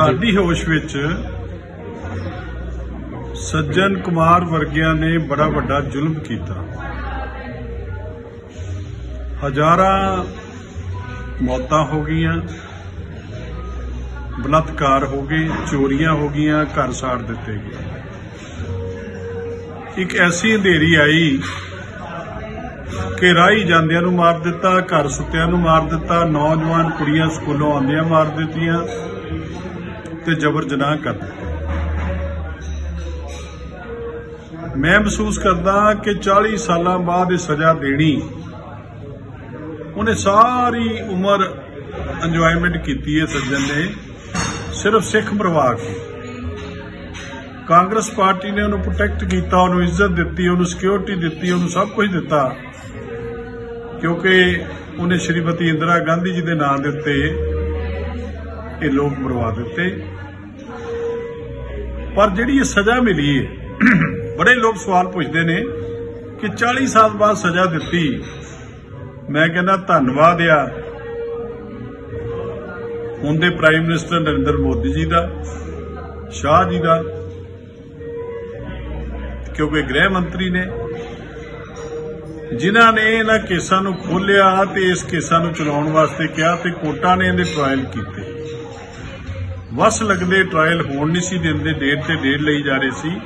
ਸਾਡੀ ਹੋਸ਼ ਵਿੱਚ ਸੱਜਣ ਕੁਮਾਰ ਵਰਗਿਆਂ ਨੇ ਬੜਾ ਵੱਡਾ ਜ਼ੁਲਮ ਕੀਤਾ। ਹਜ਼ਾਰਾਂ ਮੌਤਾਂ ਹੋ ਗਈਆਂ, ਬਲਾਤਕਾਰ ਹੋ ਗਏ, ਚੋਰੀਆਂ ਹੋ ਗਈਆਂ, ਘਰ ਸਾੜ ਦਿੱਤੇ ਗਏ। ਇੱਕ ਐਸੀ ਅੰਧੇਰੀ ਆਈ ਕਿ ਰਾਹੀ ਜਾਂਦਿਆਂ ਨੂੰ ਮਾਰ ਦਿੱਤਾ, ਘਰ ਸੁੱਤਿਆਂ ਨੂੰ ਮਾਰ ਦਿੱਤਾ, ਨੌਜਵਾਨ ਕੁੜੀਆਂ ਸਕੂਲੋਂ ਆਉਂਦਿਆਂ ਮਾਰ ਦਿੱਤੀਆਂ। ਤੇ ਜਬਰ ਜਨਾਹ ਕਰ ਦਿੱਤਾ। ਮੈਂ ਮਹਿਸੂਸ ਕਰਦਾ ਕਿ 40 ਸਾਲਾਂ ਬਾਅਦ ਇਹ ਸਜ਼ਾ ਦੇਣੀ, ਉਹਨੇ ਸਾਰੀ ਉਮਰ ਇੰਜੋਇਮੈਂਟ ਕੀਤੀ ਹੈ ਸੱਜਣ ਨੇ, ਸਿਰਫ ਸਿੱਖ ਪਰਿਵਾਰ ਕੇ ਕਾਂਗਰਸ ਪਾਰਟੀ ਨੇ ਉਹਨੂੰ ਪ੍ਰੋਟੈਕਟ ਕੀਤਾ, ਉਹਨੂੰ ਇੱਜ਼ਤ ਦਿੱਤੀ, ਉਹਨੂੰ ਸਿਕਿਉਰਿਟੀ ਦਿੱਤੀ, ਉਹਨੂੰ ਸਭ ਕੁਝ ਦਿੱਤਾ, ਕਿਉਂਕਿ ਉਹਨੇ ਸ਼੍ਰੀਮਤੀ ਇੰਦਰਾ ਗਾਂਧੀ ਜੀ ਦੇ ਨਾਂ ਦੇ ਉੱਤੇ ਇਹ ਲੋਕ ਮਰਵਾ ਦਿੱਤੇ। ਪਰ ਜਿਹੜੀ ਇਹ ਸਜ਼ਾ ਮਿਲੀ ਹੈ, ਬੜੇ ਲੋਕ ਸਵਾਲ ਪੁੱਛਦੇ ਨੇ ਕਿ 40 ਸਾਲ ਬਾਅਦ ਸਜ਼ਾ ਦਿੱਤੀ। ਮੈਂ ਕਹਿੰਦਾ ਧੰਨਵਾਦ ਆ। ਹੁਣ ਦੇ ਪ੍ਰਾਈਮ ਮਿਨਿਸਟਰ ਨਰਿੰਦਰ ਮੋਦੀ ਜੀ ਦਾ, ਸ਼ਾਹ ਜੀ ਦਾ, ਕਿਉਂਕਿ ਗ੍ਰਹਿ ਮੰਤਰੀ ਨੇ, ਜਿਨ੍ਹਾਂ ਨੇ ਇਹਨਾਂ ਕੇਸਾਂ ਨੂੰ ਖੋਲਿਆ ਤੇ ਇਸ ਕੇਸਾਂ ਨੂੰ ਚਲਾਉਣ ਵਾਸਤੇ ਕਿਹਾ ਤੇ ਕੋਰਟਾਂ ਨੇ ਇਹਦੇ ਟ੍ਰਾਇਲ ਕੀਤੇ। ਵਸ ਲੱਗਦੇ ਟ੍ਰਾਇਲ ਹੋਣ ਨਹੀਂ ਸੀ ਦਿੰਦੇ ਡੇਟ ਤੇ ਡੇਟ ਲਈ ਜਾ ਰਹੇ ਸੀ।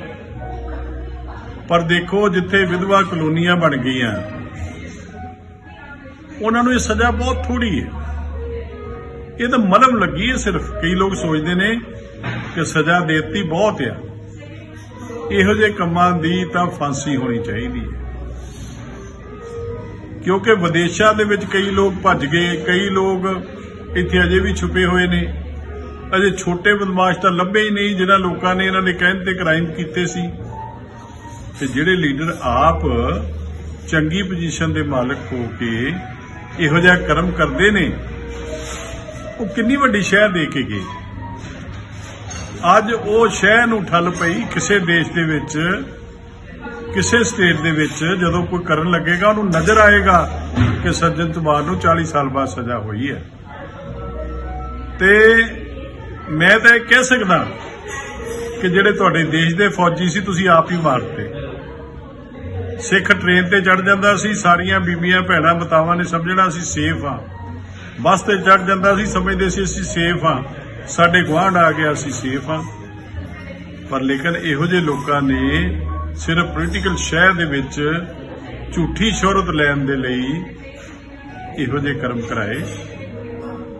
ਪਰ ਦੇਖੋ, ਜਿੱਥੇ ਵਿਧਵਾ ਕਲੋਨੀਆਂ ਬਣ ਗਈਆਂ, ਉਹਨਾਂ ਨੂੰ ਇਹ ਸਜ਼ਾ ਬਹੁਤ ਥੋੜੀ ਹੈ। ਇਹ ਤਾਂ ਮਲਮ ਲੱਗੀ ਹੈ ਸਿਰਫ। ਕਈ ਲੋਕ ਸੋਚਦੇ ਨੇ ਕਿ ਸਜ਼ਾ ਦੇਤੀ ਬਹੁਤ ਆ। ਇਹੋ ਜਿਹੇ ਕੰਮਾਂ ਦੀ ਤਾਂ ਫਾਂਸੀ ਹੋਣੀ ਚਾਹੀਦੀ ਹੈ। ਕਿਉਂਕਿ ਵਿਦੇਸ਼ਾਂ ਦੇ ਵਿੱਚ ਕਈ ਲੋਕ ਭੱਜ ਗਏ, ਕਈ ਲੋਕ ਇੱਥੇ ਅਜੇ ਵੀ ਛੁਪੇ ਹੋਏ ਨੇ। ਅਜੇ ਛੋਟੇ ਬਦਮਾਸ਼ ਤਾਂ ਲੱਭੇ ਹੀ ਨਹੀਂ, ਜਿਨ੍ਹਾਂ ਲੋਕਾਂ ਨੇ ਇਹਨਾਂ ਦੇ ਕਹਿਣ ਤੇ ਕ੍ਰਾਈਮ ਕੀਤੇ ਸੀ। ਤੇ ਜਿਹੜੇ ਲੀਡਰ ਆਪ ਚੰਗੀ ਪੋਜੀਸ਼ਨ ਦੇ ਮਾਲਕ ਹੋ ਕੇ ਇਹੋ ਜਿਹਾ ਕਰਮ ਕਰਦੇ ਨੇ, ਉਹ ਕਿੰਨੀ ਵੱਡੀ ਸ਼ਹਿ ਦੇ ਕੇ ਗਏ। ਅੱਜ ਉਹ ਸ਼ਹਿ ਨੂੰ ਠੱਲ ਪਈ ਕਿਸੇ ਦੇਸ਼ ਦੇ ਵਿੱਚ, ਕਿਸੇ ਸਟੇਟ ਦੇ ਵਿੱਚ, ਜਦੋਂ ਕੋਈ ਕਰਨ ਲੱਗੇਗਾ, ਉਹਨੂੰ ਨਜ਼ਰ ਆਏਗਾ ਕਿ ਸੱਜਣ ਕੁਮਾਰ ਨੂੰ 40 ਸਾਲ ਬਾਅਦ ਸਜ਼ਾ ਹੋਈ ਹੈ। ਤੇ ਮੈਂ ਤਾਂ ਇਹ ਕਹਿ ਸਕਦਾ ਕਿ ਜਿਹੜੇ ਤੁਹਾਡੇ ਦੇਸ਼ ਦੇ ਫੌਜੀ ਸੀ, ਤੁਸੀਂ ਆਪ ਹੀ ਮਾਰਤੇ ਸਿੱਖ ਟ੍ਰੇਨ ਤੇ ਚੜ ਜਾਂਦਾ ਸੀ, ਸਾਰੀਆਂ ਬੀਬੀਆਂ ਭੈਣਾਂ ਬਤਾਵਾਂ ਨੇ ਸਮਝਣਾ ਸੀ ਸੇਫ ਆ। ਬੱਸ ਤੇ ਚੜ ਜਾਂਦਾ ਸੀ, ਸਮਝਦੇ ਸੀ, ਅਸੀਂ ਸੇਫ ਆ। ਸਾਡੇ ਗੁਆਂਢ ਆ ਗਿਆ ਅਸੀਂ ਸੇਫ ਆ। ਪਰ ਲੇਕਿਨ ਇਹੋ ਜਿਹੇ ਲੋਕਾਂ ਨੇ ਸਿਰਫ ਪੋਲੀਟੀਕਲ ਸ਼ਹਿਰ ਦੇ ਵਿੱਚ ਝੂਠੀ ਸ਼ੋਹਰਤ ਲੈਣ ਦੇ ਲਈ ਇਹੋ ਜਿਹੇ ਕਰਮ ਕਰਾਏ।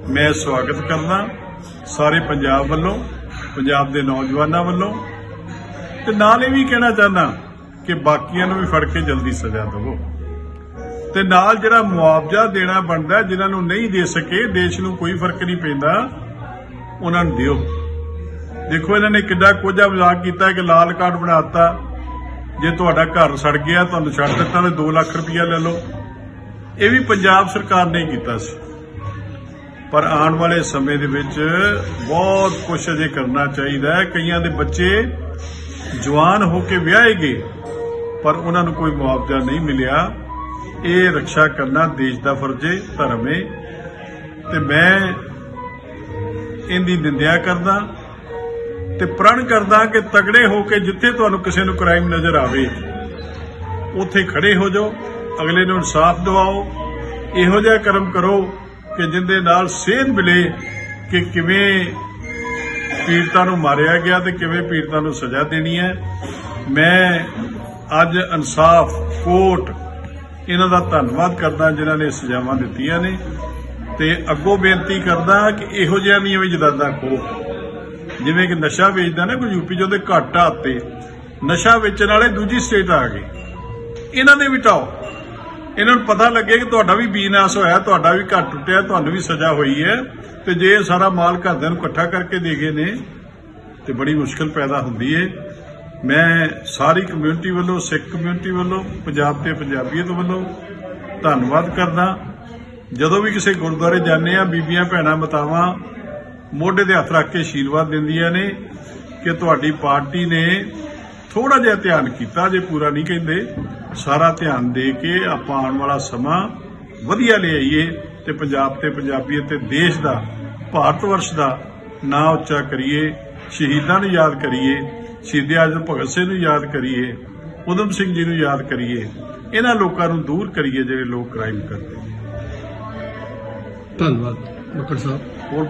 ਮੈਂ ਸਵਾਗਤ ਕਰਦਾ। ਸਾਰੇ ਪੰਜਾਬ ਵੱਲੋਂ, ਪੰਜਾਬ ਦੇ ਨੌਜਵਾਨਾਂ ਵੱਲੋਂ। ਤੇ ਨਾਲ ਇਹ ਵੀ ਕਹਿਣਾ ਚਾਹੁੰਦਾ ਕਿ ਬਾਕੀਆਂ ਨੂੰ ਵੀ ਫੜ ਕੇ ਜਲਦੀ ਸਜ਼ਾ ਦਿਵੋ। ਤੇ ਨਾਲ ਜਿਹੜਾ ਮੁਆਵਜ਼ਾ ਦੇਣਾ ਬਣਦਾ, ਜਿਨ੍ਹਾਂ ਨੂੰ ਨਹੀਂ ਦੇ ਸਕੇ, ਦੇਸ਼ ਨੂੰ ਕੋਈ ਫ਼ਰਕ ਨਹੀਂ ਪੈਂਦਾ, ਉਹਨਾਂ ਨੂੰ ਦਿਓ। ਦੇਖੋ, ਇਹਨਾਂ ਨੇ ਕਿੱਡਾ ਕੋਝਾ ਮਜ਼ਾਕ ਕੀਤਾ ਕਿ ਲਾਲ ਕਾਰਡ ਬਣਾਤਾ ਜੇ ਤੁਹਾਡਾ ਘਰ ਸੜ ਗਿਆ, ਤੁਹਾਨੂੰ ਛੱਡ ਦਿੱਤਾ, ਤੇ 2 ਲੱਖ ਰੁਪਇਆ ਲੈ ਲਓ। ਇਹ ਵੀ ਪੰਜਾਬ ਸਰਕਾਰ ਨੇ ਕੀਤਾ ਸੀ। ਪਰ ਆਉਣ ਵਾਲੇ ਸਮੇਂ ਦੇ ਵਿੱਚ ਬਹੁਤ ਕੁਝ ਅਜੇ ਕਰਨਾ ਚਾਹੀਦਾ ਹੈ। ਕਈਆਂ ਦੇ ਬੱਚੇ ਜਵਾਨ ਹੋ ਕੇ ਵਿਆਹੇ ਗਏ, ਪਰ ਉਹਨਾਂ ਨੂੰ ਕੋਈ ਮੁਆਵਜ਼ਾ ਨਹੀਂ ਮਿਲਿਆ। ਇਹ ਰੱਖਿਆ ਕਰਨਾ ਦੇਸ਼ ਦਾ ਫਰਜ਼ ਹੈ, ਧਰਮ ਹੈ। ਤੇ ਮੈਂ ਇਹਦੀ ਨਿੰਦਿਆ ਕਰਦਾ ਤੇ ਪ੍ਰਣ ਕਰਦਾ ਕਿ ਤਗੜੇ ਹੋ ਕੇ ਜਿੱਥੇ ਤੁਹਾਨੂੰ ਕਿਸੇ ਨੂੰ ਕ੍ਰਾਈਮ ਨਜ਼ਰ ਆਵੇ, ਉੱਥੇ ਖੜੇ ਹੋ ਜਾਓ, ਅਗਲੇ ਨੂੰ ਇਨਸਾਫ ਦਿਵਾਓ, ਇਹੋ ਜਿਹਾ ਕਰਮ ਕਰੋ ਕਿ ਜਿੰਦੇ ਨਾਲ ਸੇਧ ਮਿਲੇ ਕਿ ਕਿਵੇਂ ਪੀੜਤਾਂ ਨੂੰ ਮਾਰਿਆ ਗਿਆ ਤੇ ਕਿਵੇਂ ਪੀੜਤਾਂ ਨੂੰ ਸਜ਼ਾ ਦੇਣੀ ਹੈ। ਮੈਂ ਅੱਜ ਇਨਸਾਫ ਕੋਰਟ ਇਹਨਾਂ ਦਾ ਧੰਨਵਾਦ ਕਰਦਾ ਜਿਨ੍ਹਾਂ ਨੇ ਸਜ਼ਾਵਾਂ ਦਿੱਤੀਆਂ ਨੇ ਤੇ ਅੱਗੋਂ ਬੇਨਤੀ ਕਰਦਾ ਕਿ ਇਹੋ ਜਿਹਾ ਨਹੀਂ ਵੀ ਜਦਾਦਾ ਕੋ ਜਿਵੇਂ ਕਿ ਨਸ਼ਾ ਵੇਚਦਾ ਨਾ ਕੋਈ ਯੂਪੀ ਚੋਂ ਦੇ ਘੱਟ ਤੇ ਨਸ਼ਾ ਵੇਚਣ ਵਾਲੇ ਦੂਜੀ ਸਟੇਟ ਆ ਗਏ। ਇਹਨਾਂ ਦੇ ਵਿਟਾਓ ਇਹਨਾਂ ਨੂੰ ਪਤਾ ਲੱਗੇ ਕਿ ਤੁਹਾਡਾ ਵੀ ਬੀਨਾਸ ਹੋਇਆ, ਤੁਹਾਡਾ ਵੀ ਘਰ ਟੁੱਟਿਆ, ਤੁਹਾਨੂੰ ਵੀ ਸਜ਼ਾ ਹੋਈ ਹੈ। ਤੇ ਜੇ ਇਹ ਸਾਰਾ ਮਾਲ ਘਰਦਿਆਂ ਨੂੰ ਇਕੱਠਾ ਕਰਕੇ ਦੇ ਗਏ ਨੇ, ਤੇ ਬੜੀ ਮੁਸ਼ਕਲ ਪੈਦਾ ਹੁੰਦੀ ਹੈ। ਮੈਂ ਸਾਰੀ ਕਮਿਊਨਿਟੀ ਵੱਲੋਂ, ਸਿੱਖ ਕਮਿਊਨਿਟੀ ਵੱਲੋਂ, ਪੰਜਾਬ ਤੇ ਪੰਜਾਬੀਅਤ ਵੱਲੋਂ ਧੰਨਵਾਦ ਕਰਦਾ। ਜਦੋਂ ਵੀ ਕਿਸੇ ਗੁਰਦੁਆਰੇ ਜਾਂਦੇ ਆ ਬੀਬੀਆਂ ਭੈਣਾਂ ਮਤਾਵਾਂ ਮੋਢੇ ਦੇ ਹੱਥ ਰੱਖ ਕੇ ਆਸ਼ੀਰਵਾਦ ਦਿੰਦੀਆਂ ਨੇ ਕਿ ਤੁਹਾਡੀ ਪਾਰਟੀ ਨੇ ਥੋੜਾ ਜਿਹਾ ਧਿਆਨ ਕੀਤਾ ਜੇ ਪੂਰਾ ਨਹੀਂ ਕਹਿੰਦੇ ਸਾਰਾ ਧਿਆਨ ਦੇ ਕੇ ਆਪਾਂ ਆਉਣ ਵਾਲਾ ਸਮਾਂ ਵਧੀਆ ਲੈ ਆਈਏ ਤੇ ਪੰਜਾਬ ਤੇ ਪੰਜਾਬੀਅਤ ਤੇ ਦੇਸ਼ ਦਾ ਭਾਰਤ ਵਰਸ਼ ਦਾ ਨਾਂ ਉੱਚਾ ਕਰੀਏ ਸ਼ਹੀਦਾਂ ਨੂੰ ਯਾਦ ਕਰੀਏ ਸ਼ਹੀਦ ਆਜਮ ਭਗਤ ਸਿੰਘ ਨੂੰ ਯਾਦ ਕਰੀਏ ਉਦਮ ਸਿੰਘ ਜੀ ਨੂੰ ਯਾਦ ਕਰੀਏ ਇਹਨਾਂ ਲੋਕਾਂ ਨੂੰ ਦੂਰ ਕਰੀਏ ਜਿਹੜੇ ਲੋਕ ਕ੍ਰਾਈਮ ਕਰਦੇ ਨੇ। ਧੰਨਵਾਦ ਮੱਕੜ ਸਾਹਿਬ ਹੋਰ